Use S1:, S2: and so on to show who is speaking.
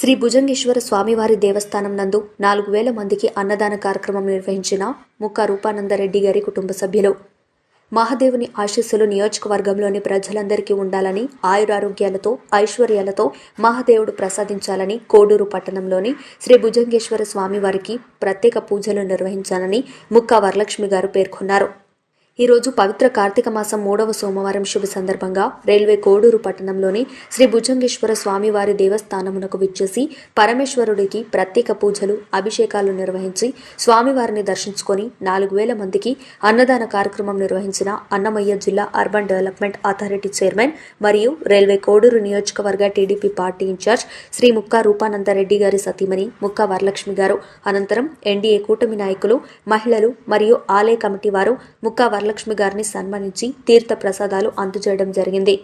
S1: శ్రీ భుజంగేశ్వర స్వామివారి దేవస్థానం నందు నాలుగు వేల మందికి అన్నదాన కార్యక్రమం నిర్వహించిన ముక్క రూపానందరెడ్డి గారి కుటుంబ సభ్యులు. మహాదేవుని ఆశీస్సులు నియోజకవర్గంలోని ప్రజలందరికీ ఉండాలని ఆయురారోగ్యాలతో ఐశ్వర్యాలతో మహాదేవుడు ప్రసాదించాలని కోడూరు పట్టణంలోని శ్రీ భుజంగేశ్వర స్వామివారికి ప్రత్యేక పూజలు నిర్వహించాలని ముక్కా వరలక్ష్మి గారు పేర్కొన్నారు. ఈరోజు పవిత్ర కార్తీక మాసం మూడవ సోమవారం శుభ సందర్భంగా రైల్వే కోడూరు పట్టణంలోని శ్రీ భుజంగేశ్వర స్వామివారి దేవస్థానమునకు విచ్చేసి పరమేశ్వరుడికి ప్రత్యేక పూజలు అభిషేకాలు నిర్వహించి స్వామివారిని దర్శించుకొని నాలుగు వేల మందికి అన్నదాన కార్యక్రమం నిర్వహించిన అన్నమయ్య జిల్లా అర్బన్ డెవలప్మెంట్ అథారిటీ చైర్మన్ మరియు రైల్వే కోడూరు నియోజకవర్గ TDP party in-charge Shri Mukka Rupanandareddy గారి సతీమణి ముక్కా వరలక్ష్మి గారు. అనంతరం ఎన్డీఏ కూటమి నాయకులు మహిళలు మరియు ఆలయ కమిటీ వారు ముక్కా వరలక్ష్మి గారిని సన్మానించి తీర్థ ప్రసాదాలు అందజేయడం జరిగింది.